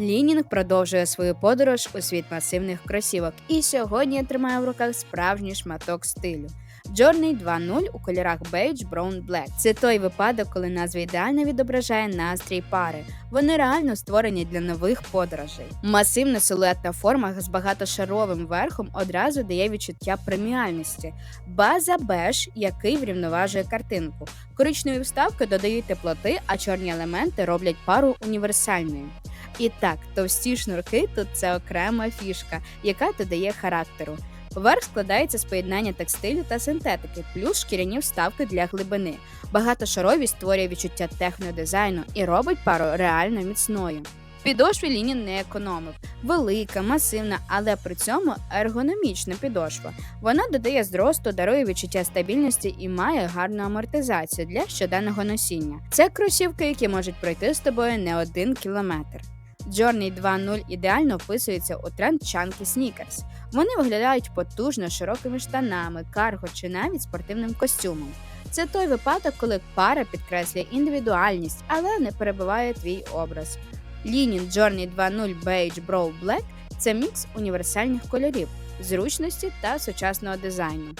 Лінінг продовжує свою подорож у світ масивних кросівок, і сьогодні я тримаю в руках справжній шматок стилю. Journey 2.0 у кольорах Beige, Brown, Black. Це той випадок, коли назва ідеально відображає настрій пари. Вони реально створені для нових подорожей. Масивна силуетна форма з багатошаровим верхом одразу дає відчуття преміальності. База беж, який врівноважує картинку. Коричневі вставки додають теплоти, а чорні елементи роблять пару універсальною. І так, товсті шнурки тут це окрема фішка, яка додає характеру. Верх складається з поєднання текстилю та синтетики, плюс шкіряні вставки для глибини. Багатошаровість створює відчуття технодизайну і робить пару реально міцною. Підошві Лінін не економив. Велика, масивна, але при цьому ергономічна підошва. Вона додає зросту, дарує відчуття стабільності і має гарну амортизацію для щоденного носіння. Це кросівки, які можуть пройти з тобою не один кілометр. Journey 2.0 ідеально вписується у тренд Chunky Sneakers. Вони виглядають потужно широкими штанами, карго чи навіть спортивним костюмом. Це той випадок, коли пара підкреслює індивідуальність, але не перебиває твій образ. Лінін Journey 2.0 Beige Brow Black – це мікс універсальних кольорів, зручності та сучасного дизайну.